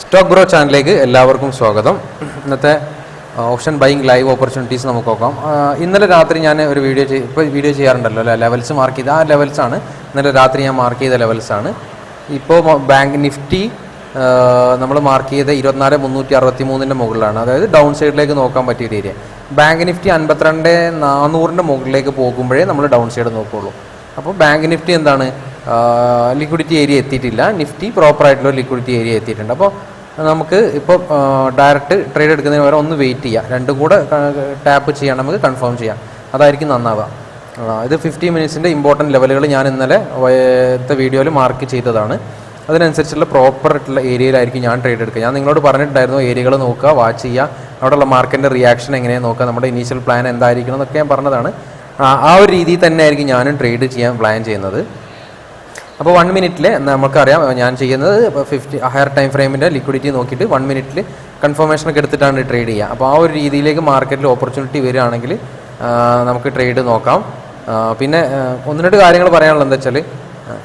Stock bro ചാനലിലേക്ക് എല്ലാവർക്കും സ്വാഗതം. ഇന്നത്തെ ഓപ്ഷൻ ബൈങ് ലൈവ് ഓപ്പർച്യൂണിറ്റീസ് നമുക്ക് നോക്കാം. ഇന്നലെ രാത്രി ഞാൻ ഒരു വീഡിയോ ചെയ് ഇപ്പോൾ വീഡിയോ ചെയ്യാറുണ്ടല്ലോ അല്ലേ? ലെവൽസ് മാർക്ക് ചെയ്ത് ആ ലെവൽസ് ആണ്. ഇന്നലെ രാത്രി ഞാൻ മാർക്ക് ചെയ്ത ലെവൽസ് ആണ്. ഇപ്പോൾ ബാങ്ക് നിഫ്റ്റി നമ്മൾ മാർക്ക് ചെയ്ത ഇരുപത്തിനാല് മുന്നൂറ്റി അറുപത്തി മൂന്നിന്റെ മുകളിലാണ്. അതായത് ഡൗൺ സൈഡിലേക്ക് നോക്കാൻ പറ്റിയ ഏരിയ. ബാങ്ക് നിഫ്റ്റി അൻപത്തിരണ്ട് നാനൂറിന്റെ മുകളിലേക്ക് പോകുമ്പോഴേ നമ്മൾ ഡൗൺ സൈഡ് നോക്കുകയുള്ളൂ അപ്പോൾ ബാങ്ക് നിഫ്റ്റി എന്താണ്? ലിക്വിഡിറ്റി ഏരിയ എത്തിയിട്ടില്ല. നിഫ്റ്റി പ്രോപ്പറായിട്ടുള്ള ലിക്വിഡിറ്റി ഏരിയ എത്തിയിട്ടുണ്ട്. അപ്പോൾ നമുക്ക് ഇപ്പോൾ ഡയറക്റ്റ് ട്രേഡ് എടുക്കുന്നതിന് പകരം ഒന്ന് വെയിറ്റ് ചെയ്യാം. രണ്ടും കൂടെ ടാപ്പ് ചെയ്യാൻ നമുക്ക് കൺഫേം ചെയ്യാം. അതായിരിക്കും നന്നാവുക. ഇത് ഫിഫ്റ്റി മിനിറ്റ്സിന്റെ ഇമ്പോർട്ടന്റ് ലെവലുകൾ ഞാൻ ഇന്നലെ വയത്തെ വീഡിയോയിൽ മാർക്ക് ചെയ്തതാണ്. അതിനനുസരിച്ചുള്ള പ്രോപ്പർ ആയിട്ടുള്ള ഏരിയയിലായിരിക്കും ഞാൻ ട്രേഡ് എടുക്കുക. ഞാൻ നിങ്ങളോട് പറഞ്ഞിട്ടുണ്ടായിരുന്നു ഏരിയകൾ നോക്കുക വാച്ച് ചെയ്യുക. അവിടെയുള്ള മാർക്കറ്റിന്റെ റിയാക്ഷൻ എങ്ങനെയാണ് നോക്കുക നമ്മുടെ ഇനീഷ്യൽ പ്ലാൻ എന്തായിരിക്കണം എന്നൊക്കെ ഞാൻ പറഞ്ഞതാണ്. ആ ഒരു രീതിയിൽ തന്നെ ആയിരിക്കും ഞാനും ട്രേഡ് ചെയ്യാൻ പ്ലാൻ ചെയ്യുന്നത്. അപ്പോൾ വൺ മിനിറ്റിൽ നമുക്കറിയാം ഞാൻ ചെയ്യുന്നത് ഫിഫ്റ്റി ഹയർ ടൈം ഫ്രെയിമിന്റെ ലിക്വിഡിറ്റി നോക്കിയിട്ട് വൺ മിനിറ്റിൽ കൺഫർമേഷൻ ഒക്കെ എടുത്തിട്ടാണ് ട്രേഡ് ചെയ്യുക. അപ്പോൾ ആ ഒരു രീതിയിലേക്ക് മാർക്കറ്റിൽ ഓപ്പർച്യൂണിറ്റി വരികയാണെങ്കിൽ നമുക്ക് ട്രേഡ് നോക്കാം. പിന്നെ ഒന്ന് രണ്ട് കാര്യങ്ങൾ പറയാനുള്ളത് എന്താ വെച്ചാൽ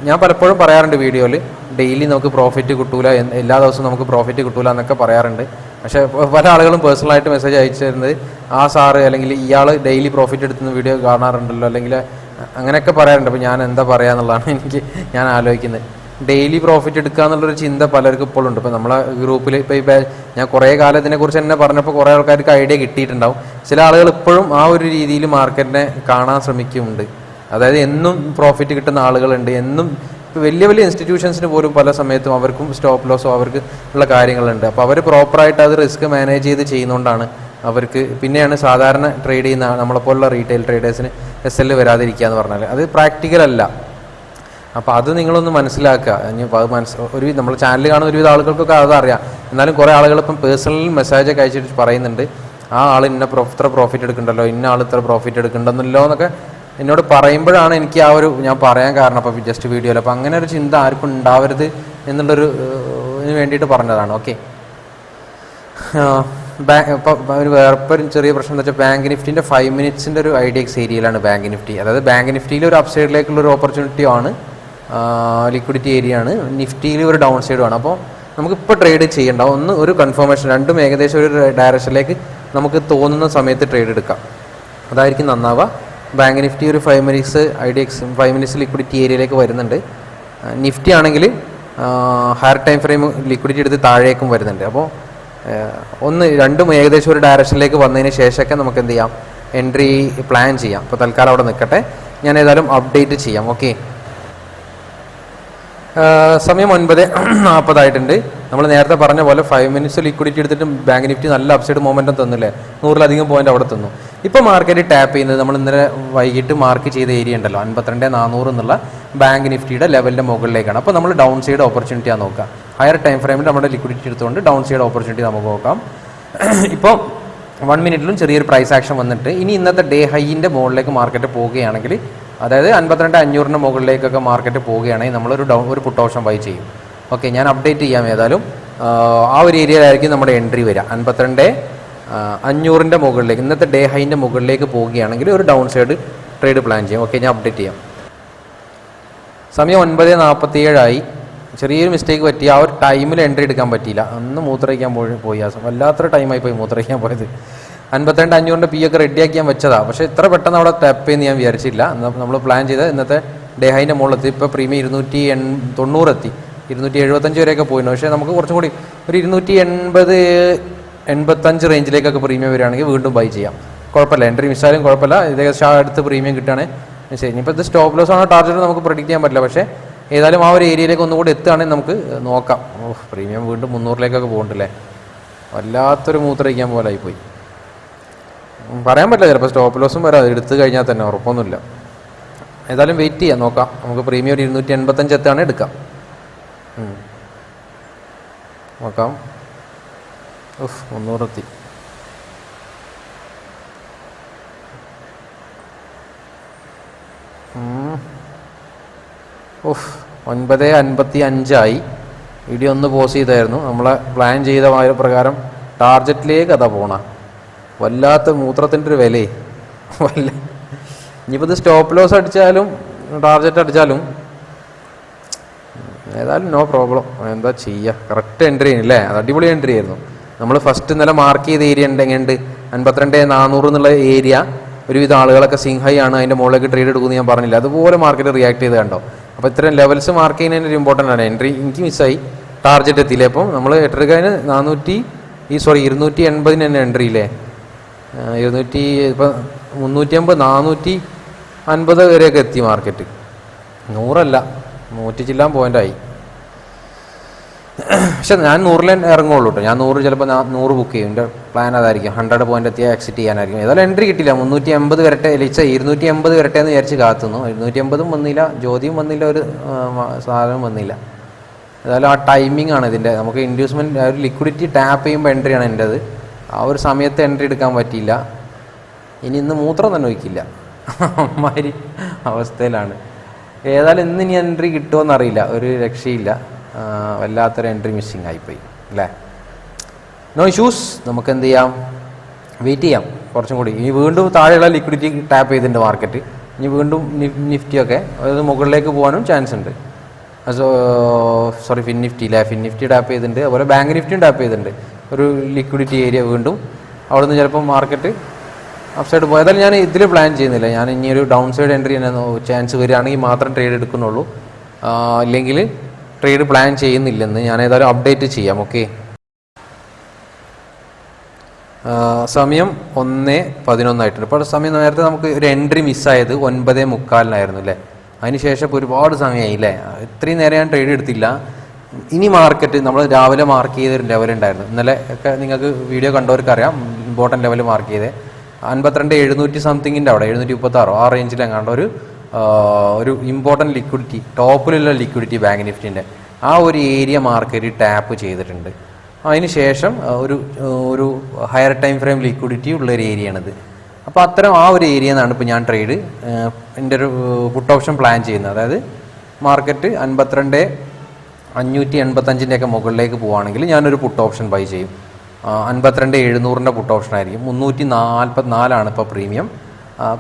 ഞാൻ പലപ്പോഴും പറയാറുണ്ട് വീഡിയോയിൽ ഡെയിലി നമുക്ക് പ്രോഫിറ്റ് കിട്ടൂല എല്ലാ ദിവസവും നമുക്ക് പ്രോഫിറ്റ് കിട്ടൂല എന്നൊക്കെ പറയാറുണ്ട്. പക്ഷേ പല ആളുകളും പേഴ്സണലായിട്ട് മെസ്സേജ് അയച്ചു തരുന്നത് ആ സാറ് അല്ലെങ്കിൽ ഇയാൾ ഡെയിലി പ്രോഫിറ്റ് എടുത്തുന്ന വീഡിയോ കാണാറുണ്ടല്ലോ അല്ലെങ്കിൽ അങ്ങനെയൊക്കെ പറയാറുണ്ട്. അപ്പോൾ ഞാൻ എന്താ പറയുക എന്നുള്ളതാണ് എനിക്ക് ഞാൻ ആലോചിക്കുന്നത്. ഡെയിലി പ്രോഫിറ്റ് എടുക്കുക എന്നുള്ളൊരു ചിന്ത പലർക്കും ഇപ്പോഴുണ്ട് ഇപ്പോൾ നമ്മളെ ഗ്രൂപ്പിൽ ഇപ്പോൾ ഈ ഞാൻ കുറേ കാലം ഇതിനെക്കുറിച്ച് തന്നെ പറഞ്ഞപ്പോൾ കുറേ ആൾക്കാർക്ക് ഐഡിയ കിട്ടിയിട്ടുണ്ടാവും. ചില ആളുകൾ ഇപ്പോഴും ആ ഒരു രീതിയിൽ മാർക്കറ്റിനെ കാണാൻ ശ്രമിക്കുന്നുണ്ട്. അതായത് എന്നും പ്രോഫിറ്റ് കിട്ടുന്ന ആളുകളുണ്ട്. എന്നും ഇപ്പോൾ വലിയ വലിയ ഇൻസ്റ്റിറ്റ്യൂഷൻസിന് പോലും പല സമയത്തും അവർക്കും സ്റ്റോപ്പ് ലോസോ അവർക്ക് ഉള്ള കാര്യങ്ങളുണ്ട്. അപ്പോൾ അവർ പ്രോപ്പറായിട്ട് അത് റിസ്ക് മാനേജ് ചെയ്ത് ചെയ്യുന്നതുകൊണ്ടാണ് അവർക്ക് പിന്നെയാണ് സാധാരണ ട്രേഡ് ചെയ്യുന്ന നമ്മളെപ്പോലുള്ള റീറ്റെയിൽ ട്രേഡേഴ്സിന് എസ് എൽ വരാതിരിക്കുക എന്ന് പറഞ്ഞാൽ അത് പ്രാക്ടിക്കൽ അല്ല. അപ്പോൾ അത് നിങ്ങളൊന്ന് മനസ്സിലാക്കുക. ഇനി അത് മനസ്സ് ഒരു നമ്മൾ ചാനൽ കാണുന്ന ഒരുവിധ ആളുകൾക്കൊക്കെ അത് അറിയാം. എന്നാലും കുറേ ആളുകൾ ഇപ്പം പേഴ്സണൽ മെസ്സേജൊക്കെ അയച്ചിട്ട് പറയുന്നുണ്ട്. ആ ആൾ ഇന്ന ഇത്ര പ്രോഫിറ്റ് എടുക്കണ്ടല്ലോ ഇന്ന ആൾ ഇത്ര പ്രോഫിറ്റ് എടുക്കണ്ടെന്നല്ലോ എന്നൊക്കെ എന്നോട് പറയുമ്പോഴാണ് എനിക്ക് ആ ഒരു ഞാൻ പറയാൻ കാരണം. അപ്പോൾ ജസ്റ്റ് വീഡിയോയിൽ അപ്പോൾ അങ്ങനെ ഒരു ചിന്ത ആർക്കും ഉണ്ടാവരുത് എന്നുള്ളൊരു ഇതിന് വേണ്ടിയിട്ട് പറഞ്ഞതാണ്. ഓക്കെ ഇപ്പോൾ ഒരു ചെറിയ പ്രശ്നം എന്ന് വെച്ചാൽ ബാങ്ക് നിഫ്റ്റിന്റെ ഫൈവ് മിനിറ്റ്സിന്റെ ഒരു ഐ എക്സ് ഏരിയയിലാണ് ബാങ്ക് നിഫ്റ്റി അതായത് ബാങ്ക് നിഫ്റ്റിയിൽ ഒരു അപ്സൈഡിലേക്കുള്ള ഒരു ഓപ്പർച്യൂണിറ്റി ആണ്. ലിക്വിഡിറ്റി ഏരിയ ആണ്. നിഫ്റ്റിയിൽ ഒരു ഡൗൺ ആണ്. അപ്പോൾ നമുക്കിപ്പോൾ ട്രേഡ് ചെയ്യേണ്ട. ഒന്ന് ഒരു കൺഫർമേഷൻ രണ്ടും ഏകദേശം ഒരു ഡയറക്ഷനിലേക്ക് നമുക്ക് തോന്നുന്ന സമയത്ത് ട്രേഡ് എടുക്കാം. അതായിരിക്കും നന്നാവുക. ബാങ്ക് നിഫ്റ്റി ഒരു five minutes I X five minutes liquidity ഏരിയയിലേക്ക് വരുന്നുണ്ട്. നിഫ്റ്റി ആണെങ്കിൽ ഹയർ ടൈം ഫ്രെയിം ലിക്വിഡിറ്റി എടുത്ത് താഴേക്കും വരുന്നുണ്ട്. അപ്പോൾ ഒന്ന് രണ്ടും ഏകദേശം ഒരു ഡയറക്ഷനിലേക്ക് വന്നതിന് ശേഷമൊക്കെ നമുക്ക് എന്ത് ചെയ്യാം? എൻട്രി പ്ലാൻ ചെയ്യാം. അപ്പോൾ തൽക്കാലം അവിടെ നിൽക്കട്ടെ. ഞാൻ ഏതായാലും അപ്ഡേറ്റ് ചെയ്യാം. ഓക്കെ സമയം ഒൻപത് നാൽപ്പതായിട്ടുണ്ട് നമ്മൾ നേരത്തെ പറഞ്ഞ പോലെ ഫൈവ് മിനിറ്റ്സ് ലിക്വിഡിറ്റി എടുത്തിട്ട് ബാങ്ക് നിഫ്റ്റി നല്ല അപ്സൈഡ് മൊമെന്റം തന്നില്ലേ? നൂറിലധികം പോയിന്റ് അവിടെ തന്നു. ഇപ്പോൾ മാർക്കറ്റ് ടാപ്പ് ചെയ്യുന്നത് നമ്മൾ ഇന്നലെ വൈകിട്ട് മാർക്ക് ചെയ്ത ഏരിയ ഉണ്ടല്ലോ. അൻപത്തിരണ്ട് നാനൂറ് എന്നുള്ള ബാങ്ക് നിഫ്റ്റിയുടെ ലെവലിന്റെ മുകളിലേക്കാണ്. അപ്പോൾ നമ്മൾ ഡൗൺ സൈഡ് ഓപ്പർച്യൂണിറ്റിയാണ് നോക്കുക. ഹയർ ടൈം ഫ്രെയിമിൽ നമ്മുടെ ലിക്വിഡിറ്റി എടുത്തുകൊണ്ട് ഡൗൺ സൈഡ് ഓപ്പർച്യൂണിറ്റി നമുക്ക് നോക്കാം. ഇപ്പോൾ വൺ മിനിറ്റിലും ചെറിയൊരു പ്രൈസ് ആക്ഷൻ വന്നിട്ട് ഇനി ഇന്നത്തെ ഡേ ഹൈന്റെ മുകളിലേക്ക് മാർക്കറ്റ് പോവുകയാണെങ്കിൽ അതായത് അൻപത്തിരണ്ട് അഞ്ഞൂറിന്റെ മുകളിലേക്കൊക്കെ മാർക്കറ്റ് പോവുകയാണെങ്കിൽ നമ്മളൊരു ഡൗൺ ഒരു പുട്ട് ഓപ്ഷൻ ബൈ ചെയ്യും. ഓക്കെ ഞാൻ അപ്ഡേറ്റ് ചെയ്യാം ഏതായാലും. ആ, ഒരു ഏരിയയിലായിരിക്കും നമ്മുടെ എൻട്രി വരിക. അൻപത്തിരണ്ട് അഞ്ഞൂറിന്റെ മുകളിലേക്ക് ഇന്നത്തെ ഡേ ഹൈന്റെ മുകളിലേക്ക് പോവുകയാണെങ്കിൽ ഒരു ഡൗൺ സൈഡ് ട്രേഡ് പ്ലാൻ ചെയ്യും. ഓക്കെ ഞാൻ അപ്ഡേറ്റ് ചെയ്യാം. സമയം ഒൻപത് നാൽപ്പത്തി ഏഴായി ചെറിയൊരു മിസ്റ്റേക്ക് പറ്റി. ആ ഒരു ടൈമിൽ എൻട്രി എടുക്കാൻ പറ്റിയില്ല. അന്ന് മൂത്രയ്ക്കാൻ പോയി പോയി. ആ വല്ലാത്തൊരു ടൈമായി പോയി മൂത്രയ്ക്കാൻ പോയത്. അൻപത്തിരണ്ട് അഞ്ഞൂറിന്റെ പി ഒക്കെ റെഡിയാക്കിയാൻ വെച്ചതാണ് പക്ഷേ ഇത്ര പെട്ടെന്ന് അവിടെ ടാപ്പ് ചെയ്യുന്ന ഞാൻ വിചാരിച്ചില്ല നമ്മൾ പ്ലാൻ ചെയ്ത് ഇന്നത്തെ ഡേ ഹൈന്റെ മുകളിലെത്തി. ഇപ്പോൾ പ്രീമിയം ഇരുന്നൂറ്റി എൺ തൊണ്ണൂറെത്തി ഇരുന്നൂറ്റി എഴുപത്തഞ്ച് വരെയൊക്കെ പോയിരുന്നു. പക്ഷേ നമുക്ക് കുറച്ചും കൂടി ഒരു ഇരുന്നൂറ്റി എൺപത് എൺപത്തഞ്ച് റേഞ്ചിലേക്കൊക്കെ പ്രീമിയം വരികയാണെങ്കിൽ വീണ്ടും ബൈ ചെയ്യാം. കുഴപ്പമില്ല. എൻട്രി മിസ്സായാലും കുഴപ്പമില്ല. ഇതേ അടുത്ത് പ്രീമിയം കിട്ടുകയാണെങ്കിൽ ശരി. ഇനിയിപ്പോൾ ഇത് സ്റ്റോപ്പ് ലോസ് ആണോ ടാർജറ്റ് നമുക്ക് പ്രഡിക്റ്റ് ചെയ്യാൻ പറ്റില്ല. പക്ഷേ ഏതായാലും ആ ഒരു ഏരിയയിലേക്ക് ഒന്നുകൂടി എത്തുകയാണെങ്കിൽ നമുക്ക് നോക്കാം. ഓ പ്രീമിയം വീണ്ടും മുന്നൂറിലേക്കൊക്കെ പോകുന്നുണ്ടല്ലേ വല്ലാത്തൊരു മൂത്രയിക്കാൻ പോലെ ഉം, പറയാൻ പറ്റില്ല ചിലപ്പോൾ സ്റ്റോപ്പ് ലോസും വരാം. എടുത്തു കഴിഞ്ഞാൽ തന്നെ ഉറപ്പൊന്നുമില്ല. ഏതായാലും വെയിറ്റ് ചെയ്യാം നോക്കാം. നമുക്ക് പ്രീമിയം ഒരു ഇരുന്നൂറ്റി എൺപത്തഞ്ച് എത്തുകയാണെങ്കിൽ എടുക്കാം. നോക്കാം. ഉഫ് മുന്നൂറെത്തി. ഉഫ്. ഒൻപത് അൻപത്തി അഞ്ചായി. വീഡിയോ ഒന്ന് പോസ് ചെയ്തായിരുന്നു. നമ്മളെ പ്ലാൻ ചെയ്ത പ്രകാരം ടാർജറ്റിലേക്ക് അതാ പോണ. വല്ലാത്ത മൂത്രത്തിന്റെ ഒരു വിലയെ. വല്ല ഇനിയിപ്പോൾ ഇത് സ്റ്റോപ്പ് ലോസ് അടിച്ചാലും ടാർജറ്റ് അടിച്ചാലും ഏതായാലും നോ പ്രോബ്ലം എന്താ ചെയ്യുക കറക്റ്റ് എൻട്രി അല്ലേ അത് അടിപൊളി എൻട്രി ആയിരുന്നു. നമ്മൾ ഫസ്റ്റ് ഇന്നലെ മാർക്ക് ചെയ്ത ഏരിയ ഉണ്ട് എങ്ങനെയുണ്ട് അൻപത്തിരണ്ട് നാനൂറ് എന്നുള്ള ഏരിയ ഒരുവിധ ആളുകളൊക്കെ സിംഹയാണ് അതിന്റെ മുകളിലേക്ക് ട്രേഡ് എടുക്കുമെന്ന് ഞാൻ പറഞ്ഞില്ല? അതുപോലെ മാർക്കറ്റ് റിയാക്ട് ചെയ്ത് കണ്ടോ? അപ്പോൾ ഇത്രയും ലെവൽസ് മാർക്ക് ചെയ്യുന്നതിന് ഒരു ഇമ്പോർട്ടന്റ് ആണ്. എൻട്രി എനിക്ക് മിസ്സായി ടാർജറ്റ് എത്തിയില്ലേ? അപ്പം നമ്മൾ എട്ടരക്കാരന് നാനൂറ്റി ഈ സോറി ഇരുന്നൂറ്റി എൺപതിന് തന്നെ എൻട്രി ഇല്ലേ? ഇരുന്നൂറ്റി ഇപ്പം മുന്നൂറ്റി അമ്പത് നാനൂറ്റി അൻപത് വരെയൊക്കെ എത്തി മാർക്കറ്റ് നൂറല്ല. നൂറ്റി ചില്ലാൻ പോയിന്റായി പക്ഷെ ഞാൻ നൂറിലേ ഇറങ്ങുള്ളൂ കേട്ടോ ഞാൻ നൂറ് ചിലപ്പോൾ നൂറ് ബുക്ക് ചെയ്യും. എന്റെ പ്ലാൻ അതായിരിക്കും. ഹൺഡ്രഡ് പോയിന്റ് എത്തിയ എക്സിറ്റ് ചെയ്യാനായിരിക്കും. ഏതായാലും എൻട്രി കിട്ടില്ല മുന്നൂറ്റി എൺപത് വരട്ടെ ലിച്ച ഇരുന്നൂറ്റി എൺപത് വരട്ടെ എന്ന് വിചാരിച്ച് കാത്തുന്നു. ഇരുന്നൂറ്റി എൺപതും വന്നില്ല ജ്യോതിയും വന്നില്ല ഒരു സാധനവും വന്നില്ല. ഏതായാലും ആ ടൈമിംഗ് ആണ് ഇതിന്റെ. നമുക്ക് ഇൻഡ്യൂസ്മെന്റ് ഒരു ലിക്വിഡിറ്റി ടാപ്പ് ചെയ്യുമ്പോൾ എൻട്രി ആണ് എന്റെത്. ആ ഒരു സമയത്ത് എൻട്രി എടുക്കാൻ പറ്റിയില്ല. ഇനി ഇന്ന് മൂത്രം തന്നെ ഒഴിക്കില്ല. അമ്മാതിരി അവസ്ഥയിലാണ്. ഏതായാലും ഇന്ന് ഇനി എൻട്രി കിട്ടുമോ എന്നറിയില്ല ഒരു രക്ഷയില്ല. വല്ലാത്തൊരു എൻട്രി മിസ്സിങ് ആയിപ്പോയി അല്ലേ? നോ ഇഷ്യൂസ് നമുക്ക് എന്ത് ചെയ്യാം? വെയിറ്റ് ചെയ്യാം. കുറച്ചും കൂടി. ഇനി വീണ്ടും താഴെയുള്ള ലിക്വിഡിറ്റി ടാപ്പ് ചെയ്തിട്ടുണ്ട് മാർക്കറ്റ് ഇനി വീണ്ടും നിഫ്റ്റിയൊക്കെ അതായത് മുകളിലേക്ക് പോകാനും ചാൻസ് ഉണ്ട്. സോറി ഫിൻ നിഫ്റ്റി അല്ലേ ഫിൻ നിഫ്റ്റി ടാപ്പ് ചെയ്തിട്ടുണ്ട്. അതുപോലെ ബാങ്ക് നിഫ്റ്റിയും ടാപ്പ് ചെയ്തിട്ടുണ്ട്. ഒരു ലിക്വിഡിറ്റി ഏരിയ വീണ്ടും. അവിടെ നിന്ന് ചിലപ്പോൾ മാർക്കറ്റ് അപ്സൈഡ് പോയി. അതായത് ഞാൻ ഇതിൽ പ്ലാൻ ചെയ്യുന്നില്ല. ഞാൻ ഇനി ഒരു ഡൗൺ സൈഡ് എൻട്രി ചാൻസ് വരികയാണെങ്കിൽ മാത്രം ട്രേഡ് എടുക്കുന്നുള്ളൂ. ഇല്ലെങ്കിൽ ട്രേഡ് പ്ലാൻ ചെയ്യുന്നില്ലെന്ന് ഞാൻ ഏതായാലും അപ്ഡേറ്റ് ചെയ്യാം ഓക്കെ? സമയം ഒന്ന് പതിനൊന്നായിട്ടുണ്ട്. ഇപ്പോൾ സമയം നേരത്തെ നമുക്ക് ഒരു എൻട്രി മിസ്സായത് ഒൻപത് മുക്കാലിനായിരുന്നു അല്ലേ? അതിനുശേഷം ഇപ്പോൾ ഒരുപാട് സമയമായി അല്ലേ? ഇത്രയും നേരം ഞാൻ ട്രേഡ് എടുത്തില്ല. ഇനി മാർക്കറ്റ് നമ്മൾ രാവിലെ മാർക്ക് ചെയ്ത ഒരു ലെവൽ ഉണ്ടായിരുന്നു. ഇന്നലെ ഒക്കെ നിങ്ങൾക്ക് വീഡിയോ കണ്ടവർക്ക് അറിയാം ഇമ്പോർട്ടന്റ് ലെവൽ മാർക്ക് ചെയ്തേ. അൻപത്തിരണ്ട് എഴുന്നൂറ്റി സംതിങ്ങിന്റെ അവിടെ എഴുന്നൂറ്റി മുപ്പത്താറോ ആ റേഞ്ചിലെങ്ങാണ്ട് ഒരു ഒരു ഇമ്പോർട്ടന്റ് ലിക്വിഡിറ്റി ടോപ്പിലുള്ള ലിക്വിഡിറ്റി ബാങ്ക് നിഫ്റ്റിന്റെ ആ ഒരു ഏരിയ മാർക്കറ്റ് ടാപ്പ് ചെയ്തിട്ടുണ്ട്. അതിന് ശേഷം ഒരു ഒരു ഹയർ ടൈം ഫ്രെയിം ലിക്വിഡിറ്റി ഉള്ള ഒരു ഏരിയയാണിത് അപ്പോൾ അത്തരം ആ ഒരു ഏരിയ എന്നാണ് ഇപ്പോൾ ഞാൻ ട്രേഡ് എന്റെ ഒരു പുട്ട് ഓപ്ഷൻ പ്ലാൻ ചെയ്യുന്നത്. അതായത് മാർക്കറ്റ് അൻപത്തിരണ്ട് അഞ്ഞൂറ്റി എൺപത്തഞ്ചിന്റെ ഒക്കെ മുകളിലേക്ക് പോവുകയാണെങ്കിൽ ഞാനൊരു പുട്ട് ഓപ്ഷൻ ബൈ ചെയ്യും. അൻപത്തിരണ്ട് എഴുന്നൂറിന്റെ പുട്ട് ഓപ്ഷൻ ആയിരിക്കും. മുന്നൂറ്റി നാൽപ്പത്തി നാലാണ് ഇപ്പോൾ പ്രീമിയം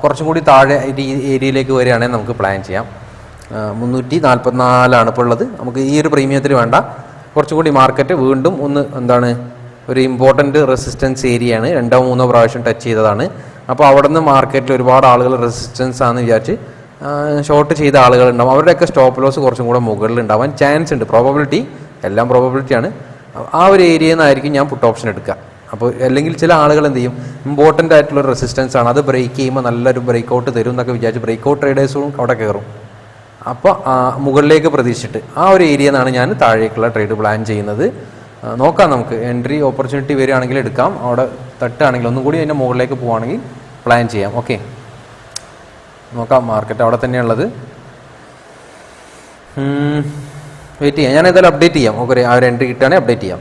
കുറച്ചും കൂടി താഴെ ഏരിയയിലേക്ക് വരികയാണെങ്കിൽ നമുക്ക് പ്ലാൻ ചെയ്യാം. മുന്നൂറ്റി നാൽപ്പത്തിനാലാണ് ഇപ്പോൾ ഉള്ളത്. നമുക്ക് ഈ ഒരു പ്രീമിയത്തിൽ വേണ്ട. കുറച്ചും കൂടി മാർക്കറ്റ് വീണ്ടും ഒന്ന് എന്താണ് ഒരു ഇമ്പോർട്ടന്റ് റെസിസ്റ്റൻസ് ഏരിയയാണ് രണ്ടോ മൂന്നോ പ്രാവശ്യം ടച്ച് ചെയ്തതാണ്. അപ്പോൾ അവിടെ നിന്ന് മാർക്കറ്റിൽ ഒരുപാട് ആളുകൾ റെസിസ്റ്റൻസ് ആണെന്ന് വിചാരിച്ച് ഷോർട്ട് ചെയ്ത ആളുകളുണ്ടാവും. അവരുടെയൊക്കെ സ്റ്റോപ്പ് ലോസ് കുറച്ചും കൂടെ മുകളിൽ ഉണ്ടാവാൻ ചാൻസ് ഉണ്ട്. പ്രോബബിലിറ്റി എല്ലാം പ്രോബബിലിറ്റിയാണ് ആ ഒരു ഏരിയയിൽ നിന്നായിരിക്കും ഞാൻ പുട്ട് ഓപ്ഷൻ എടുക്കുക. അപ്പോൾ അല്ലെങ്കിൽ ചില ആളുകൾ എന്ത് ചെയ്യും? ഇമ്പോർട്ടന്റ് ആയിട്ടുള്ള റെസിസ്റ്റൻസ് ആണ്. അത് ബ്രേക്ക് ചെയ്യുമ്പോൾ നല്ലൊരു ബ്രേക്ക് ഔട്ട് തരും എന്നൊക്കെ വിചാരിച്ച് ബ്രേക്ക് ഔട്ട് ട്രേഡേഴ്സും അവിടെ കയറും അപ്പോൾ മുകളിലേക്ക് പ്രതീക്ഷിച്ചിട്ട് ആ ഒരു ഏരിയ നിന്നാണ് ഞാൻ താഴേക്കുള്ള ട്രേഡ് പ്ലാൻ ചെയ്യുന്നത്. നോക്കാം നമുക്ക്. എൻട്രി ഓപ്പർച്യൂണിറ്റി വരികയാണെങ്കിൽ എടുക്കാം. അവിടെ തട്ടാണെങ്കിൽ ഒന്നും കൂടി അതിന്റെ മുകളിലേക്ക് പോവുകയാണെങ്കിൽ പ്ലാൻ ചെയ്യാം. ഓക്കെ നോക്കാം മാർക്കറ്റ് അവിടെ തന്നെയുള്ളത്. വെയിറ്റ് ചെയ്യാം. ഞാൻ ഏതായാലും അപ്ഡേറ്റ് ചെയ്യാം. ഓക്കെ ആ ഒരു എൻട്രി കിട്ടുകയാണെങ്കിൽ അപ്ഡേറ്റ് ചെയ്യാം.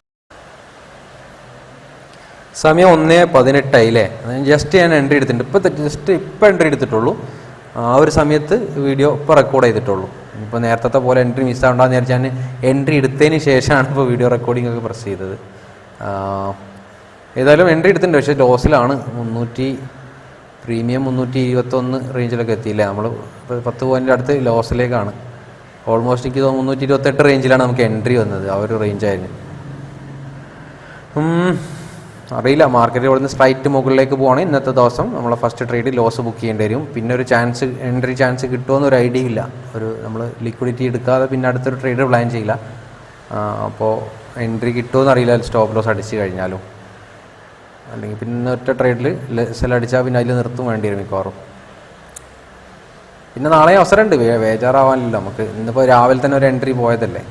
സമയം ഒന്ന് പതിനെട്ടായില്ലേ? ജസ്റ്റ് ഞാൻ എൻട്രി എടുത്തിട്ടുണ്ട്. ഇപ്പോൾ ജസ്റ്റ് ഇപ്പോൾ എൻട്രി എടുത്തിട്ടുള്ളൂ. ആ ഒരു സമയത്ത് വീഡിയോ ഇപ്പോൾ റെക്കോർഡ് ചെയ്തിട്ടുള്ളൂ. ഇപ്പോൾ നേരത്തെ പോലെ എൻട്രി മിസ്സാവണ്ടെന്ന് വിചാരിച്ച് ഞാൻ എൻട്രി എടുത്തതിന് ശേഷമാണ് ഇപ്പോൾ വീഡിയോ റെക്കോർഡിംഗ് ഒക്കെ പ്രസ് ചെയ്തത്. ഏതായാലും എൻട്രി എടുത്തിട്ടുണ്ട്. പക്ഷേ ലോസിലാണ് മുന്നൂറ്റി പ്രീമിയം മുന്നൂറ്റി ഇരുപത്തൊന്ന് റേഞ്ചിലൊക്കെ എത്തിയില്ല? നമ്മൾ പത്ത് പോയിന്റ് അടുത്ത് ലോസിലേക്കാണ് ഓൾമോസ്റ്റ് എനിക്ക് തോന്നുന്നു മുന്നൂറ്റി ഇരുപത്തെട്ട് റേഞ്ചിലാണ് നമുക്ക് എൻട്രി വന്നത്. ആ ഒരു റേഞ്ചായിരുന്നു അറിയില്ല. മാർക്കറ്റ് ഇവിടുന്ന് സ്ട്രൈറ്റ് മുകളിലേക്ക് പോകണം ഇന്നത്തെ ദിവസം നമ്മൾ ഫസ്റ്റ് ട്രേഡ് ലോസ് ബുക്ക് ചെയ്യേണ്ടി വരും. പിന്നെ ഒരു ചാൻസ് എൻട്രി ചാൻസ് കിട്ടുമെന്ന് ഒരു ഐഡിയ ഇല്ല. ഒരു നമ്മൾ ലിക്വിഡിറ്റി എടുക്കാതെ പിന്നെ അടുത്തൊരു ട്രേഡ് പ്ലാൻ ചെയ്യില്ല. അപ്പോൾ എൻട്രി കിട്ടുമെന്ന് അറിയില്ല. സ്റ്റോപ്പ് ലോസ് അടിച്ച് കഴിഞ്ഞാലും. അല്ലെങ്കിൽ പിന്നെ ഒറ്റ ട്രേഡിൽ സെൽ അടിച്ചാൽ പിന്നെ അതിൽ നിർത്തും വേണ്ടി വരും മിക്കവാറും. പിന്നെ നാളെ അവസരമുണ്ട്. ബേജാറാവാനില്ല നമുക്ക് ഇന്നിപ്പോൾ രാവിലെ തന്നെ ഒരു എൻട്രി പോയതല്ലേ?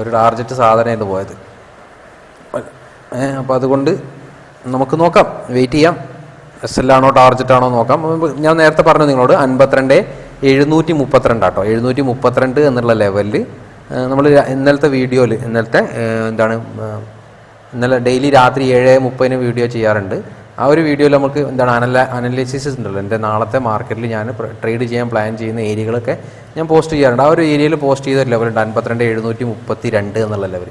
ഒരു ടാർജറ്റ് സാധനം ഇത് പോയത്. അപ്പോൾ അതുകൊണ്ട് നമുക്ക് നോക്കാം. വെയിറ്റ് ചെയ്യാം. എസ് എൽ ആണോ ടാർജറ്റ് ആണോ നോക്കാം. ഞാൻ നേരത്തെ പറഞ്ഞു നിങ്ങളോട് അൻപത്തിരണ്ട് എഴുന്നൂറ്റി മുപ്പത്തിരണ്ട് ആട്ടോ എഴുന്നൂറ്റി മുപ്പത്തിരണ്ട് എന്നുള്ള ലെവലിൽ നമ്മൾ ഇന്നലത്തെ വീഡിയോയിൽ ഇന്നലത്തെ എന്താണ് ഇന്നലെ ഡെയിലി രാത്രി ഏഴ് മുപ്പതിന് വീഡിയോ ചെയ്യാറുണ്ട്. ആ ഒരു വീഡിയോയിൽ നമുക്ക് എന്താണ് അനല അനലിസിസ് ഉണ്ടല്ലോ. എന്റെ നാളത്തെ മാർക്കറ്റിൽ ഞാൻ ട്രേഡ് ചെയ്യാൻ പ്ലാൻ ചെയ്യുന്ന ഏരിയകളൊക്കെ ഞാൻ പോസ്റ്റ് ചെയ്യാറുണ്ട്. ആ ഒരു ഏരിയയിൽ പോസ്റ്റ് ചെയ്ത ഒരു ലെവലുണ്ട് അൻപത്തിരണ്ട് എഴുന്നൂറ്റി മുപ്പത്തി രണ്ട് എന്നുള്ള ലെവൽ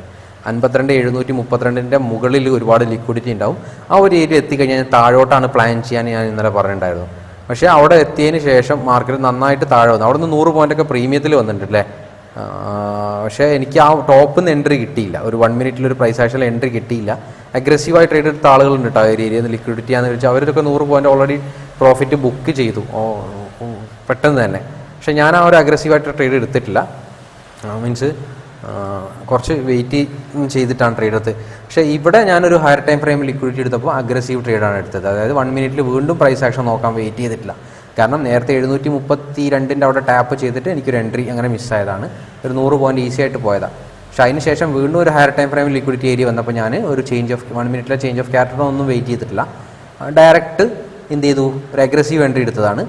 അൻപത്തിരണ്ട് എഴുന്നൂറ്റി മുപ്പത്തിരണ്ടിന്റെ മുകളിൽ ഒരുപാട് ലിക്വിഡിറ്റി ഉണ്ടാവും. ആ ഒരു ഏരിയ എത്തിക്കഴിഞ്ഞാൽ താഴോട്ടാണ് പ്ലാൻ ചെയ്യാൻ ഞാൻ ഇന്നലെ പറഞ്ഞിട്ടുണ്ടായിരുന്നു. പക്ഷേ അവിടെ എത്തിയതിന് ശേഷം മാർക്കറ്റ് നന്നായിട്ട് താഴെ വന്നു. അവിടെ നിന്ന് നൂറ് പോയിന്റൊക്കെ പ്രീമിയത്തിൽ വന്നിട്ടുണ്ട് അല്ലേ പക്ഷേ എനിക്ക് ആ ടോപ്പിൽ നിന്ന് എൻട്രി കിട്ടിയില്ല. ഒരു വൺ മിനിറ്റിൽ ഒരു പ്രൈസ് ആക്ഷൻ എൻട്രി കിട്ടിയില്ല. അഗ്രസീവായി ട്രേഡ് എടുത്ത ആളുകളുണ്ട് കേട്ടോ ആ ഏരിയയിൽ നിന്ന് ലിക്വിഡിറ്റി ആണെന്ന് വെച്ചാൽ അവരൊക്കെ നൂറ് പോയിന്റ് ഓൾറെഡി പ്രോഫിറ്റ് ബുക്ക് ചെയ്തു. പെട്ടെന്ന് തന്നെ. പക്ഷേ ഞാൻ ആ ഒരു അഗ്രസീവായിട്ട് ട്രേഡ് എടുത്തിട്ടില്ല. മീൻസ് കുറച്ച് വെയിറ്റ് ചെയ്തിട്ടാണ് ട്രേഡ് എടുത്തത്. പക്ഷേ ഇവിടെ ഞാനൊരു ഹയർ ടൈം ഫ്രെയിം ലിക്വിഡിറ്റി എടുത്തപ്പോൾ അഗ്രസീവ് ട്രേഡാണ് എടുത്തത്. അതായത് വൺ മിനിറ്റിൽ വീണ്ടും പ്രൈസ് ആക്ഷൻ നോക്കാൻ വെയിറ്റ് ചെയ്തിട്ടില്ല. കാരണം നേരത്തെ എഴുന്നൂറ്റി മുപ്പത്തി രണ്ടിന്റെ അവിടെ ടാപ്പ് ചെയ്തിട്ട് എനിക്കൊരു എൻട്രി അങ്ങനെ മിസ്സായതാണ് ഒരു നൂറ് പോയിന്റ് ഈസി ആയിട്ട് പോയതാണ് പക്ഷേ അതിന് ശേഷം വീണ്ടും ഒരു higher time frame liquidity area വന്നപ്പോൾ ഞാൻ ഒരു ചേഞ്ച് ഓഫ് വൺ മിനിറ്റിലെ ചേഞ്ച് ഓഫ് ക്യാരക്ടർ ഒന്നും വെയിറ്റ് ചെയ്തിട്ടില്ല. ഡയറക്റ്റ് എന്ത് ചെയ്തു? ഒരു അഗ്രസീവ് എൻട്രി എടുത്തതാണ്.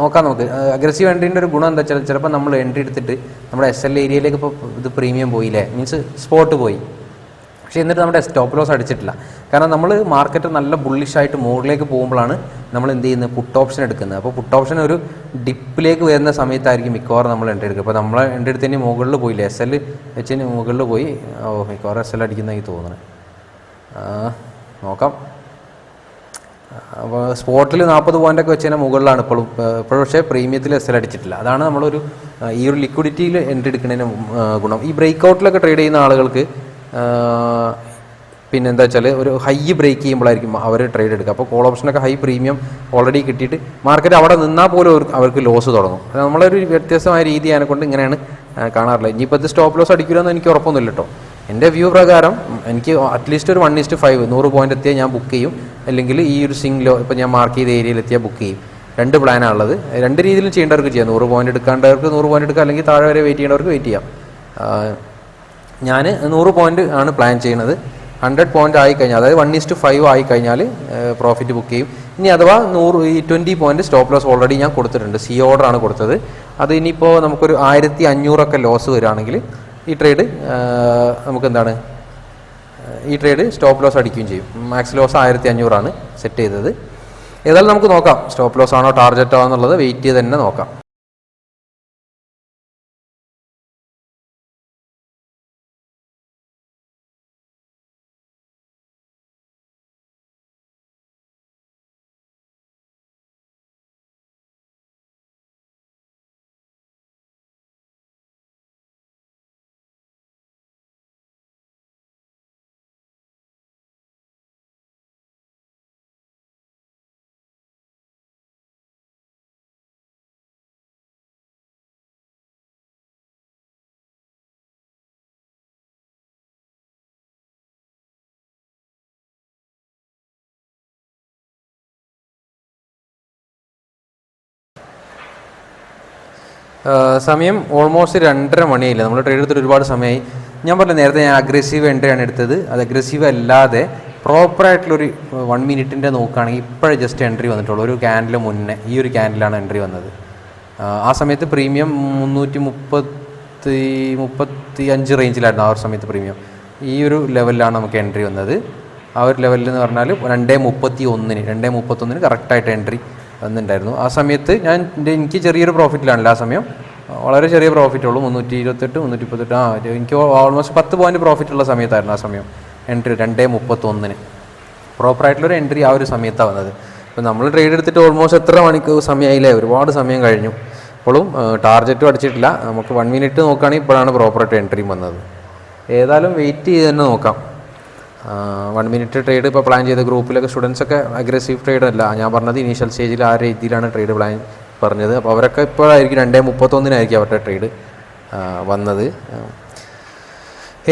നോക്കാം നമുക്ക്. അഗ്രസീവ് എൻട്രീന്റെ ഒരു ഗുണം എന്താ വെച്ചാൽ ചിലപ്പോൾ നമ്മൾ എൻട്രി എടുത്തിട്ട് നമ്മുടെ എസ് എൽ ഏരിയയിലേക്ക് ഇപ്പോൾ ഇത് പ്രീമിയം പോയില്ലേ? മീൻസ് സ്പോട്ട് പോയി. പക്ഷേ എന്നിട്ട് നമ്മുടെ സ്റ്റോപ്പ് ലോസ് അടിച്ചിട്ടില്ല. കാരണം നമ്മൾ മാർക്കറ്റ് നല്ല ബുള്ളിഷായിട്ട് മുകളിലേക്ക് പോകുമ്പോഴാണ് നമ്മൾ എന്ത് ചെയ്യുന്നത്? പുട്ട് ഓപ്ഷൻ എടുക്കുന്നത്. അപ്പോൾ പുട്ട് ഓപ്ഷൻ ഒരു ഡിപ്പിലേക്ക് വരുന്ന സമയത്തായിരിക്കും മിക്കവാറും നമ്മൾ എൻട്രി എടുക്കുക. അപ്പോൾ നമ്മൾ എൻട്രി എടുത്തതിന് മുകളിൽ പോയില്ല? എസ് എൽ വെച്ചതിന് മുകളിൽ പോയി. ഓ മിക്കവാറും എസ് എൽ അടിക്കുന്നതായി തോന്നുന്നത് നോക്കാം. അപ്പോൾ സ്പോട്ടിൽ നാൽപ്പത് പോയിന്റൊക്കെ വെച്ചതിന് മുകളിലാണ് ഇപ്പോഴും. ഇപ്പോഴും പക്ഷേ പ്രീമിയത്തിൽ എസ് എൽ അടിച്ചിട്ടില്ല. അതാണ് നമ്മളൊരു ഈ ഒരു ലിക്വിഡിറ്റിയിൽ എൻട്രി എടുക്കുന്നതിന് ഗുണം. ഈ ബ്രേക്ക് ഔട്ടിലൊക്കെ ട്രേഡ് ചെയ്യുന്ന ആളുകൾക്ക് പിന്നെ എന്താ വെച്ചാൽ ഒരു ഹൈ ബ്രേക്ക് ചെയ്യുമ്പോഴായിരിക്കും അവർ ട്രേഡ് എടുക്കുക. അപ്പോൾ കോൾ ഓപ്ഷനൊക്കെ ഹൈ പ്രീമിയം ഓൾറെഡി കിട്ടിയിട്ട് മാർക്കറ്റ് അവിടെ നിന്നാൽ പോലും അവർക്ക് ലോസ് തുടങ്ങും. നമ്മളൊരു വ്യത്യസ്തമായ രീതിയാണ് കൊണ്ട് ഇങ്ങനെയാണ് കാണാറില്ല ഇനിയിപ്പോൾ ഇത് സ്റ്റോപ്പ് ലോസ് അടിക്കില്ലെന്ന് എനിക്ക് ഉറപ്പൊന്നുമില്ല കേട്ടോ എന്റെ വ്യൂ പ്രകാരം എനിക്ക് അറ്റ്ലീസ്റ്റ് ഒരു വൺ ഇസ്റ്റ് ഫൈവ് നൂറ് പോയിന്റ് എത്തിയാൽ ഞാൻ ബുക്ക് ചെയ്യും. അല്ലെങ്കിൽ ഈ ഒരു സിംഗിലോ ഇപ്പോൾ ഞാൻ മാർക്ക് ചെയ്ത ഏരിയയിൽ എത്തിയാൽ ബുക്ക് ചെയ്യും. രണ്ട് പ്ലാനാണ് ഉള്ളത്. രണ്ട് രീതിയിലും ചെയ്യേണ്ടവർക്ക് ചെയ്യാം. നൂറ് പോയിന്റ് എടുക്കേണ്ടവർക്ക് നൂറ് പോയിന്റ് എടുക്കുക അല്ലെങ്കിൽ താഴെ വരെ വെയിറ്റ് ചെയ്യേണ്ടവർക്ക് വെയിറ്റ് ചെയ്യാം. ഞാൻ നൂറ് പോയിന്റ് ആണ് പ്ലാൻ ചെയ്യുന്നത് ഹൺഡ്രഡ് പോയിന്റ് ആയി കഴിഞ്ഞാൽ അതായത് വൺ ഇസ്റ്റ് ഫൈവ് ആയി കഴിഞ്ഞാൽ പ്രോഫിറ്റ് ബുക്ക് ചെയ്യും. ഇനി അഥവാ നൂറ് ഈ twenty point stop loss already ഞാൻ കൊടുത്തിട്ടുണ്ട്. സി ഓർഡർ ആണ് കൊടുത്തത്. അത് ഇനിയിപ്പോൾ നമുക്കൊരു ആയിരത്തി അഞ്ഞൂറൊക്കെ ലോസ് വരികയാണെങ്കിൽ ഈ ട്രേഡ് നമുക്ക് എന്താണ് ഈ ട്രേഡ് സ്റ്റോപ്പ് ലോസ് അടിക്കുകയും ചെയ്യും. മാക്സ് ലോസ് ആയിരത്തി അഞ്ഞൂറാണ് സെറ്റ് ചെയ്തത്. ഏതായാലും നമുക്ക് നോക്കാം. സ്റ്റോപ്പ് ലോസ് ആണോ ടാർഗറ്റ് ആണോ എന്നുള്ളത് വെയിറ്റ് ചെയ്ത് തന്നെ നോക്കാം. സമയം ഓൾമോസ്റ്റ് രണ്ടര മണിയായില്ല? നമ്മൾ ട്രേഡ് എടുത്തിട്ട് ഒരുപാട് സമയമായി. ഞാൻ പറഞ്ഞു നേരത്തെ ഞാൻ അഗ്രസീവ് എൻട്രിയാണ് എടുത്തത്. അത് അഗ്രസീവ് അല്ലാതെ പ്രോപ്പറായിട്ടുള്ളൊരു വൺ മിനിറ്റിന്റെ നോക്കുകയാണെങ്കിൽ ഇപ്പോഴേ ജസ്റ്റ് എൻട്രി വന്നിട്ടുള്ളൂ. ഒരു ക്യാൻഡിൽ മുന്നേ ഈ ഒരു ക്യാൻഡിലാണ് എൻട്രി വന്നത്. ആ, സമയത്ത് പ്രീമിയം മുന്നൂറ്റി മുപ്പത്തി മുപ്പത്തി അഞ്ച് റേഞ്ചിലായിരുന്നു ആ ഒരു സമയത്ത് പ്രീമിയം ഈ ഒരു ലെവലിലാണ് നമുക്ക് എൻട്രി വന്നത്. ആ ഒരു ലെവലിൽ എന്ന് പറഞ്ഞാൽ രണ്ടേ മുപ്പത്തി ഒന്നിന് രണ്ടേ മുപ്പത്തൊന്നിന് കറക്റ്റായിട്ട് എൻട്രി വന്നിട്ടുണ്ടായിരുന്നു ആ സമയത്ത് ഞാൻ എനിക്ക് ചെറിയൊരു പ്രോഫിറ്റിലാണല്ലോ ആ സമയം. വളരെ ചെറിയ പ്രോഫിറ്റ് ഉള്ളൂ. മുന്നൂറ്റി ഇരുപത്തെട്ട് മുന്നൂറ്റി മുപ്പത്തെട്ട് ആ എനിക്ക് ഓൾമോസ്റ്റ് പത്ത് പോയിന്റ് പ്രോഫിറ്റ് ഉള്ള സമയത്തായിരുന്നു ആ സമയം. എൻട്രി രണ്ടേ മുപ്പത്തൊന്നിന്. പ്രോപ്പറായിട്ടുള്ളൊരു എൻട്രി ആ ഒരു സമയത്താണ് വന്നത്. ഇപ്പോൾ നമ്മൾ ട്രേഡ് എടുത്തിട്ട് ഓൾമോസ്റ്റ് എത്ര മണിക്കൂർ സമയമായില്ലേ ഒരുപാട് സമയം കഴിഞ്ഞു. ഇപ്പോഴും ടാർജറ്റും അടിച്ചിട്ടില്ല. നമുക്ക് വൺ മിനിറ്റ് നോക്കുകയാണെങ്കിൽ ഇപ്പോഴാണ് പ്രോപ്പറായിട്ട് എൻട്രിയും വന്നത്. ഏതായാലും വെയിറ്റ് ചെയ്ത് തന്നെ നോക്കാം. വൺ മിനിറ്റ് ട്രേഡ് ഇപ്പോൾ പ്ലാൻ ചെയ്ത ഗ്രൂപ്പിലൊക്കെ സ്റ്റുഡൻസൊക്കെ അഗ്രസീവ് ട്രേഡ് അല്ല. ഞാൻ പറഞ്ഞത് ഇനീഷ്യൽ സ്റ്റേജിൽ ആ രീതിയിലാണ് ട്രേഡ് പ്ലാൻ പറഞ്ഞത്. അപ്പോൾ അവരൊക്കെ ഇപ്പോഴായിരിക്കും രണ്ടേ മുപ്പത്തൊന്നിനായിരിക്കും അവരുടെ ട്രേഡ് വന്നത്.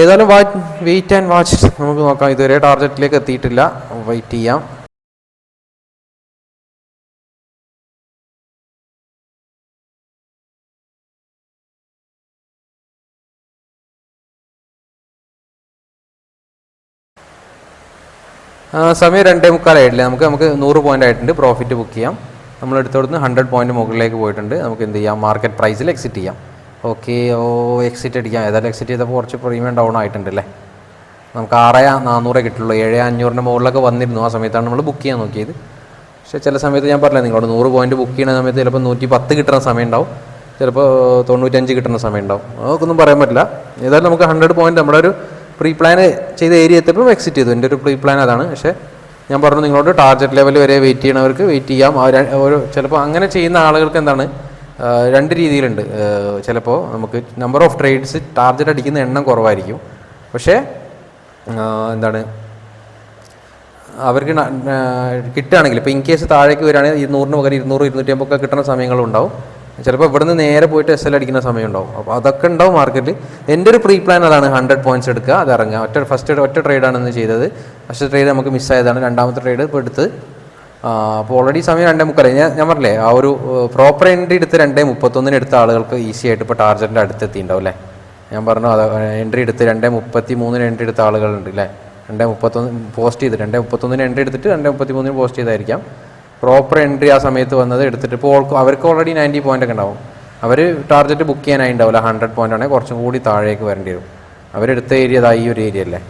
ഏതായാലും വാ വെയിറ്റ് ആൻഡ് വാച്ച് നമുക്ക് നോക്കാം. ഇതുവരെ ടാർഗറ്റിലേക്ക് എത്തിയിട്ടില്ല. വെയിറ്റ് ചെയ്യാം. സമയം രണ്ടേ മുക്കാലായിട്ടില്ല നമുക്ക് നമുക്ക് നൂറ് പോയിന്റ് ആയിട്ടുണ്ട്. പ്രോഫിറ്റ് ബുക്ക് ചെയ്യാം. നമ്മൾ എടുത്തോടുന്ന് ഹൺഡ്രഡ് പോയിന്റ് മുകളിലേക്ക് പോയിട്ടുണ്ട്. നമുക്ക് എന്ത് ചെയ്യാം? മാർക്കറ്റ് പ്രൈസിൽ എക്സിറ്റ് ചെയ്യാം. ഓക്കെ ഓ എക്സിറ്റ് അടിക്കാം. ഏതായാലും എക്സിറ്റ് ചെയ്തപ്പോൾ കുറച്ച് പ്രീമിയം ഡൗൺ ആയിട്ടുണ്ട് അല്ലേ? നമുക്ക് ആറ് നാനൂറേ കിട്ടുള്ളൂ. ഏഴ് അഞ്ഞൂറിന്റെ മുകളിലൊക്കെ വന്നിരുന്നു. ആ സമയത്താണ് നമ്മൾ ബുക്ക് ചെയ്യാൻ നോക്കിയത്. പക്ഷേ ചില സമയത്ത് ഞാൻ പറഞ്ഞില്ല നിങ്ങളോട് നൂറ് പോയിന്റ് ബുക്ക് ചെയ്യുന്ന സമയത്ത് ചിലപ്പോൾ നൂറ്റി പത്ത് കിട്ടുന്ന സമയം ഉണ്ടാവും. ചിലപ്പോൾ തൊണ്ണൂറ്റഞ്ച് കിട്ടുന്ന സമയം ഉണ്ടാവും. അതൊക്കെ ഒന്നും പറയാൻ പറ്റില്ല. ഏതായാലും നമുക്ക് ഹൺഡ്രഡ് പോയിന്റ് നമ്മുടെ ഒരു പ്രീ പ്ലാൻ ചെയ്ത ഏരിയ എത്തിയപ്പോൾ എക്സിറ്റ് ചെയ്തു. എന്റെ ഒരു പ്രീ പ്ലാൻ അതാണ്. പക്ഷേ ഞാൻ പറഞ്ഞു നിങ്ങളോട് ടാർജറ്റ് ലെവൽ വരെ വെയിറ്റ് ചെയ്യണവർക്ക് വെയിറ്റ് ചെയ്യാം. ഓരോ ചിലപ്പോൾ അങ്ങനെ ചെയ്യുന്ന ആളുകൾക്ക് എന്താണ് രണ്ട് രീതിയിലുണ്ട്. ചിലപ്പോൾ നമുക്ക് നമ്പർ ഓഫ് ട്രേഡ്സ് ടാർജറ്റ് അടിക്കുന്ന എണ്ണം കുറവായിരിക്കും. പക്ഷേ എന്താണ് അവർക്ക് കിട്ടുകയാണെങ്കിൽ ഇപ്പോൾ ഇൻ കേസ് താഴേക്ക് വരികയാണെങ്കിൽ ഇരുന്നൂറിന് പകരം ഇരുന്നൂറ് ഇരുന്നൂറ്റി അമ്പതൊക്കെ കിട്ടുന്ന സമയങ്ങളുണ്ടാവും. ചിലപ്പോൾ ഇവിടുന്ന് നേരെ പോയിട്ട് എസ് എൽ അടിക്കുന്ന സമയം ഉണ്ടാവും അപ്പോൾ അതൊക്കെ ഉണ്ടാവും മാർക്കറ്റിൽ എന്റെ ഒരു പ്രീ പ്ലാൻ അതാണ് ഹൺഡ്രഡ് പോയിന്റ്സ് എടുക്കുക അത് ഇറങ്ങുക. ഒറ്റ ഫസ്റ്റ് ഒറ്റ ട്രേഡാണ് ഇന്ന് ചെയ്തത്. ഫസ്റ്റ് ട്രേഡ് നമുക്ക് മിസ്സായതാണ് രണ്ടാമത്തെ ട്രേഡ് ഇപ്പോൾ എടുത്ത്. അപ്പോൾ ഓൾറെഡി സമയം രണ്ടേ മുക്കാലായി ഞാൻ ഞാൻ പറഞ്ഞില്ലേ ആ ഒരു പ്രോപ്പർ എൻട്രി എടുത്ത് രണ്ടേ മുപ്പത്തൊന്നിന് എടുത്ത ആളുകൾക്ക് ഈസി ആയിട്ട് ഇപ്പോൾ ടാർജറ്റിന്റെ അടുത്ത് എത്തിയിട്ടുണ്ടാവും അല്ലേ? ഞാൻ പറഞ്ഞു അത് എൻട്രി എടുത്ത് രണ്ടേ മുപ്പത്തി മൂന്നിന് എൻട്രി എടുത്ത ആളുകളുണ്ട് അല്ലേ? രണ്ടേ മുപ്പത്തൊന്ന് പോസ്റ്റ് ചെയ്ത് രണ്ടേ മുപ്പത്തൊന്നിന് എൻട്രി എടുത്തിട്ട് രണ്ടേ മുപ്പത്തി മൂന്നിന് പോസ്റ്റ് ചെയ്തായിരിക്കാം. പ്രോപ്പർ എൻട്രി ആ സമയത്ത് വന്നത് എടുത്തിട്ട് ഇപ്പോൾ അവർക്ക് ഓൾറെഡി നയന്റി പോയിന്റ് ഒക്കെ ഉണ്ടാവും. അവർ ടാർഗറ്റ് ബുക്ക് ചെയ്യാനായി ഉണ്ടാവില്ല. ഹൺഡ്രഡ് പോയിന്റ് ആണെങ്കിൽ കുറച്ചും കൂടി താഴേക്ക് വരേണ്ടി വരും. അവരെടുത്ത ഏരിയ ഇതാ ഈ ഒരു ഏരിയ അല്ലേ?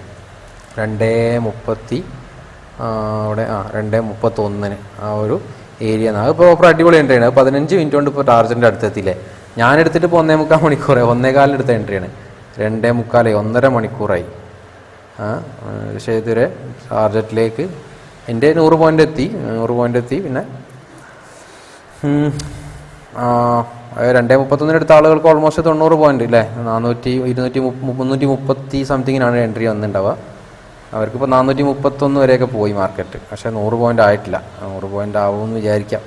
രണ്ടേ മുപ്പത്തി അവിടെ ആ രണ്ടേ മുപ്പത്തൊന്നിന് ആ ഒരു ഏരിയ അത് പ്രോപ്പർ അടിപൊളി എൻട്രി ആണ്. അത് പതിനഞ്ച് മിനിറ്റ് കൊണ്ട് ഇപ്പോൾ ടാർജറ്റിന്റെ അടുത്തെത്തിയില്ലേ ഞാൻ എടുത്തിട്ട് ഇപ്പോൾ ഒന്നേ മുക്കാൽ മണിക്കൂറേ എടുത്ത എൻട്രിയാണ് രണ്ടേ മുക്കാലേ ഒന്നര മണിക്കൂറായി. പക്ഷേ ഇതുവരെ ടാർജറ്റിലേക്ക് എന്റെ നൂറ് പോയിന്റ് എത്തി നൂറ് പോയിന്റ് എത്തി പിന്നെ രണ്ടേ മുപ്പത്തൊന്നിന് എടുത്ത ആളുകൾക്ക് ഓൾമോസ്റ്റ് തൊണ്ണൂറ് പോയിന്റ് അല്ലേ നാനൂറ്റി ഇരുന്നൂറ്റി മുന്നൂറ്റി മുപ്പത്തി സംതിങ്ങിനാണ് എൻട്രി വന്നിട്ടുണ്ടാവുക അവർക്കിപ്പോൾ നാനൂറ്റി മുപ്പത്തൊന്ന് വരെയൊക്കെ പോയി മാർക്കറ്റ് പക്ഷേ നൂറ് പോയിന്റ് ആയിട്ടില്ല. നൂറ് പോയിന്റ് ആവുമെന്ന് വിചാരിക്കാം.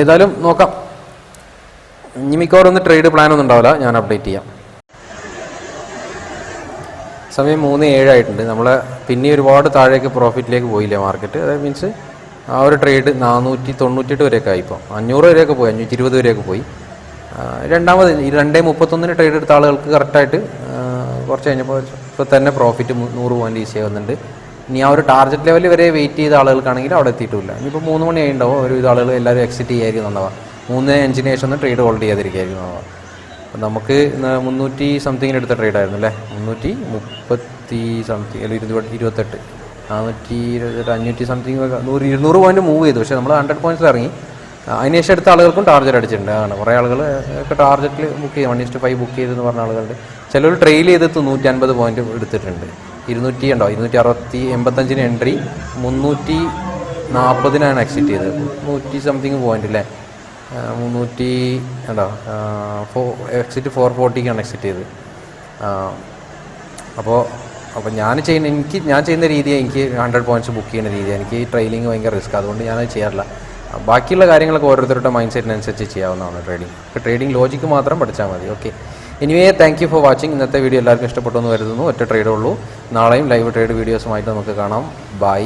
ഏതായാലും നോക്കാം. ഇനി മിക്കവാറും ഒന്ന് ട്രേഡ് പ്ലാൻ ഒന്നും ഉണ്ടാവില്ല. ഞാൻ അപ്ഡേറ്റ് ചെയ്യാം. സമയം മൂന്ന് ഏഴായിട്ടുണ്ട്. നമ്മൾ പിന്നെ ഒരുപാട് താഴേക്ക് പ്രോഫിറ്റിലേക്ക് പോയില്ല മാർക്കറ്റ്? അതായത് മീൻസ് ആ ഒരു ട്രേഡ് നാനൂറ്റി തൊണ്ണൂറ്റെട്ട് വരെയൊക്കെ ആയി ഇപ്പോൾ അഞ്ഞൂറ് വരെയൊക്കെ പോയി അഞ്ഞൂറ്റി ഇരുപത് വരെയൊക്കെ പോയി. രണ്ടാമത് രണ്ടേ മുപ്പത്തൊന്നിന് ട്രേഡ് എടുത്ത ആളുകൾക്ക് കറക്റ്റായിട്ട് കുറച്ച് കഴിഞ്ഞപ്പോൾ ഇപ്പോൾ തന്നെ പ്രോഫിറ്റ് നൂറ് പോയിന്റ് ഈസി ആവുന്നുണ്ട് ഇനി ആ ഒരു ടാർജറ്റ് ലെവലിൽ വരെ വെയിറ്റ് ചെയ്ത ആളുകൾക്കാണെങ്കിൽ അവിടെ എത്തിയിട്ടില്ല. ഇനിയിപ്പോൾ മൂന്ന് മണി ആയിട്ടുണ്ടാവും ഒരു ഇത് ആളുകൾ എല്ലാവരും എക്സിറ്റ് ചെയ്യായിരിക്കും നന്നാവാം മൂന്ന് അഞ്ചിന് ശേഷം ഒന്ന് ട്രേഡ് ഹോൾഡ് ചെയ്യാതിരിക്കുകയായിരിക്കും നന്നവാ നമുക്ക് മുന്നൂറ്റി സംതിങ്ങിന് എടുത്ത ട്രേഡ് ആയിരുന്നു അല്ലേ? മുന്നൂറ്റി മുപ്പത്തി സംതിങ് അല്ലെങ്കിൽ ഇരുപത് ഇരുപത്തെട്ട്. നാനൂറ്റി ഇരുപത്തെട്ട് അഞ്ഞൂറ്റി സംതിങ് നൂറ് ഇരുന്നൂറ് പോയിന്റ് മൂവ് ചെയ്തു. പക്ഷേ നമ്മൾ ഹൺഡ്രഡ് പോയിന്റ്സ് ഇറങ്ങി. അതിനുശേഷം എടുത്ത ആളുകൾക്കും ടാർജറ്റ് അടിച്ചിട്ടുണ്ട്. ആണ് കുറേ ആളുകൾ ഒക്കെ ടാർജറ്റിൽ ബുക്ക് ചെയ്ത്. One is to five book ചെയ്തെന്ന് പറഞ്ഞ ആളുകളുണ്ട്. ചിലർ ട്രെയിൽ ചെയ്ത് നൂറ്റി അൻപത് പോയിന്റ് എടുത്തിട്ടുണ്ട്. ഇരുന്നൂറ്റി ഉണ്ടോ? ഇരുന്നൂറ്റി അറുപത്തി എൺപത്തഞ്ചിന് എൻട്രി മുന്നൂറ്റി നാൽപ്പതിനാണ് എക്സിറ്റ് ചെയ്തത്. നൂറ്റി സംതിങ് പോയിന്റ് അല്ലേ മുന്നൂറ്റി ഉണ്ടോ ഫോ എക്സിറ്റ് ഫോർ ഫോർട്ടിക്കാണ് എക്സിറ്റ് ചെയ്തത്. അപ്പോൾ അപ്പോൾ ഞാൻ ചെയ്യുന്ന എനിക്ക് ഞാൻ ചെയ്യുന്ന രീതി എനിക്ക് ഹൺഡ്രഡ് പോയിന്റ്സ് ബുക്ക് ചെയ്യുന്ന രീതിയാണ് എനിക്ക് ഈ ട്രെയിലിംഗ് ഭയങ്കര റിസ്ക് അതുകൊണ്ട് ഞാനത് ചെയ്യാറില്ല. ബാക്കിയുള്ള കാര്യങ്ങളൊക്കെ ഓരോരുത്തരുടെ മൈൻഡ് സെറ്റിനനുസരിച്ച് ചെയ്യാവുന്നതാണ് ട്രേഡിംഗ് ട്രേഡിംഗ് ലോജിക്ക് മാത്രം പഠിച്ചാൽ മതി. Okay anyway thank you for watching ഇന്നത്തെ വീഡിയോ എല്ലാവർക്കും ഇഷ്ടപ്പെട്ടു എന്ന് കരുതുന്നു. ഒറ്റ ട്രേഡേ ഉള്ളൂ. നാളെയും ലൈവ് ട്രേഡ് വീഡിയോസുമായിട്ട് നമുക്ക് കാണാം. ബൈ